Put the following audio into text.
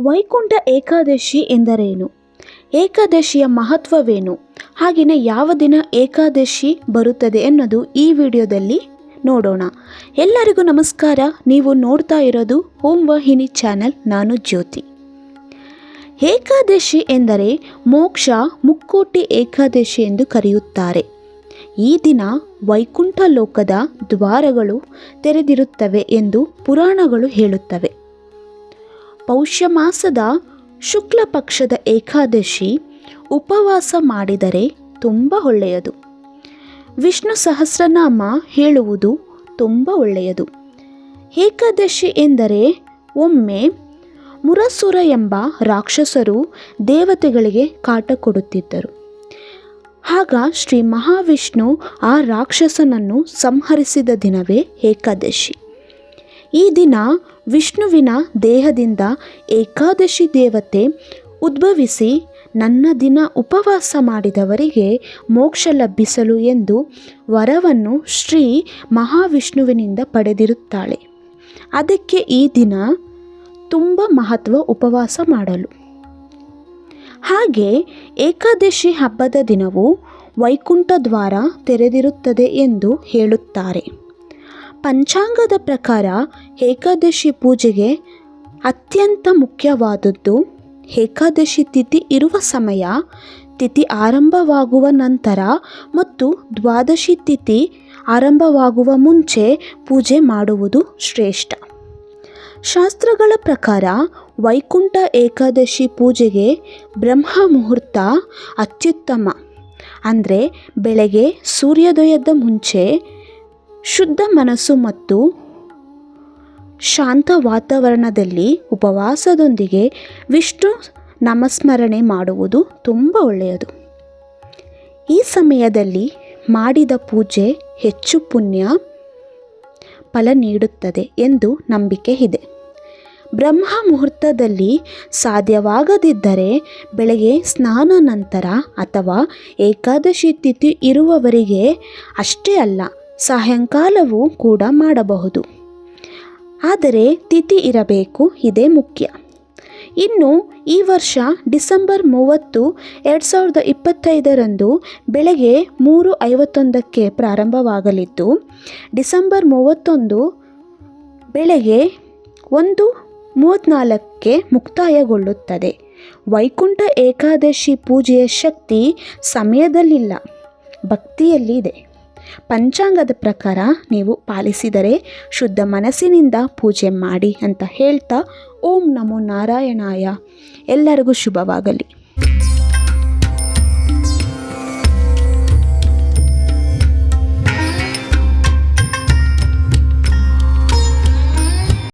ವೈಕುಂಠ ಏಕಾದಶಿ ಎಂದರೇನು? ಏಕಾದಶಿಯ ಮಹತ್ವವೇನು? ಹಾಗೆಯೇ ಯಾವ ದಿನ ಏಕಾದಶಿ ಬರುತ್ತದೆ ಅನ್ನೋದು ಈ ವಿಡಿಯೋದಲ್ಲಿ ನೋಡೋಣ. ಎಲ್ಲರಿಗೂ ನಮಸ್ಕಾರ. ನೀವು ನೋಡ್ತಾ ಇರೋದು ಹೋಮ್ ವಾಹಿನಿ ಚಾನಲ್, ನಾನು ಜ್ಯೋತಿ. ಏಕಾದಶಿ ಎಂದರೆ ಮೋಕ್ಷ ಮುಕ್ಕೋಟಿ ಏಕಾದಶಿ ಎಂದು ಕರೆಯುತ್ತಾರೆ. ಈ ದಿನ ವೈಕುಂಠ ಲೋಕದ ದ್ವಾರಗಳು ತೆರೆದಿರುತ್ತವೆ ಎಂದು ಪುರಾಣಗಳು ಹೇಳುತ್ತವೆ. ಪೌಷ್ಯ ಮಾಸದ ಶುಕ್ಲ ಪಕ್ಷದ ಏಕಾದಶಿ ಉಪವಾಸ ಮಾಡಿದರೆ ತುಂಬ ಒಳ್ಳೆಯದು. ವಿಷ್ಣು ಸಹಸ್ರನಾಮ ಹೇಳುವುದು ತುಂಬ ಒಳ್ಳೆಯದು. ಏಕಾದಶಿ ಎಂದರೆ ಒಮ್ಮೆ ಮುರಸುರ ಎಂಬ ರಾಕ್ಷಸರು ದೇವತೆಗಳಿಗೆ ಕಾಟ ಕೊಡುತ್ತಿದ್ದರು. ಆಗ ಶ್ರೀ ಮಹಾವಿಷ್ಣು ಆ ರಾಕ್ಷಸನನ್ನು ಸಂಹರಿಸಿದ ದಿನವೇ ಏಕಾದಶಿ. ಈ ದಿನ ವಿಷ್ಣುವಿನ ದೇಹದಿಂದ ಏಕಾದಶಿ ದೇವತೆ ಉದ್ಭವಿಸಿ ನನ್ನ ದಿನ ಉಪವಾಸ ಮಾಡಿದವರಿಗೆ ಮೋಕ್ಷ ಲಭಿಸಲು ಎಂದು ವರವನ್ನು ಶ್ರೀ ಮಹಾವಿಷ್ಣುವಿನಿಂದ ಪಡೆದಿರುತ್ತಾಳೆ. ಅದಕ್ಕೆ ಈ ದಿನ ತುಂಬ ಮಹತ್ವ ಉಪವಾಸ ಮಾಡಲು. ಹಾಗೆ ಏಕಾದಶಿ ಹಬ್ಬದ ದಿನವು ವೈಕುಂಠದ್ವಾರ ತೆರೆದಿರುತ್ತದೆ ಎಂದು ಹೇಳುತ್ತಾರೆ. ಪಂಚಾಂಗದ ಪ್ರಕಾರ ಏಕಾದಶಿ ಪೂಜೆಗೆ ಅತ್ಯಂತ ಮುಖ್ಯವಾದದ್ದು ಏಕಾದಶಿ ತಿಥಿ ಇರುವ ಸಮಯ, ತಿಥಿ ಆರಂಭವಾಗುವ ನಂತರ ಮತ್ತು ದ್ವಾದಶಿ ತಿಥಿ ಆರಂಭವಾಗುವ ಮುಂಚೆ ಪೂಜೆ ಮಾಡುವುದು ಶ್ರೇಷ್ಠ. ಶಾಸ್ತ್ರಗಳ ಪ್ರಕಾರ ವೈಕುಂಠ ಏಕಾದಶಿ ಪೂಜೆಗೆ ಬ್ರಹ್ಮ ಮುಹೂರ್ತ ಅತ್ಯುತ್ತಮ. ಅಂದರೆ ಬೆಳಗ್ಗೆ ಸೂರ್ಯೋದಯದ ಮುಂಚೆ ಶುದ್ಧ ಮನಸ್ಸು ಮತ್ತು ಶಾಂತ ವಾತಾವರಣದಲ್ಲಿ ಉಪವಾಸದೊಂದಿಗೆ ವಿಷ್ಣು ನಮಸ್ಮರಣೆ ಮಾಡುವುದು ತುಂಬ ಒಳ್ಳೆಯದು. ಈ ಸಮಯದಲ್ಲಿ ಮಾಡಿದ ಪೂಜೆ ಹೆಚ್ಚು ಪುಣ್ಯ ಫಲ ನೀಡುತ್ತದೆ ಎಂದು ನಂಬಿಕೆ ಇದೆ. ಬ್ರಹ್ಮ ಮುಹೂರ್ತದಲ್ಲಿ ಸಾಧ್ಯವಾಗದಿದ್ದರೆ ಬೆಳಗ್ಗೆ ಸ್ನಾನ ನಂತರ ಅಥವಾ ಏಕಾದಶಿ ತಿಥಿ ಇರುವವರಿಗೆ ಅಷ್ಟೇ ಅಲ್ಲ ಸಾಯಂಕಾಲವೂ ಕೂಡ ಮಾಡಬಹುದು. ಆದರೆ ತಿಥಿ ಇರಬೇಕು, ಇದೇ ಮುಖ್ಯ. ಇನ್ನು ಈ ವರ್ಷ ಡಿಸೆಂಬರ್ ಮೂವತ್ತು, ಎರಡು ಸಾವಿರದ ಇಪ್ಪತ್ತೈದರಂದು ಬೆಳಗ್ಗೆ ಮೂರು ಐವತ್ತೊಂದಕ್ಕೆ ಪ್ರಾರಂಭವಾಗಲಿದ್ದು, ಡಿಸೆಂಬರ್ ಮೂವತ್ತೊಂದು ಬೆಳಗ್ಗೆ ಒಂದು ಮೂವತ್ತ್ನಾಲ್ಕಕ್ಕೆ ಮುಕ್ತಾಯಗೊಳ್ಳುತ್ತದೆ. ವೈಕುಂಠ ಏಕಾದಶಿ ಪೂಜೆಯ ಶಕ್ತಿ ಸಮಯದಲ್ಲಿಲ್ಲ ಭಕ್ತಿಯಲ್ಲಿ ಇದೆ ಪಂಚಾಂಗದ ಪ್ರಕಾರ ನೀವು ಪಾಲಿಸಿದರೆ ಶುದ್ಧ ಮನಸ್ಸಿನಿಂದ ಪೂಜೆ ಮಾಡಿ ಅಂತ ಹೇಳ್ತಾ ಓಂ ನಮೋ ನಾರಾಯಣಾಯ. ಎಲ್ಲರಿಗೂ ಶುಭವಾಗಲಿ.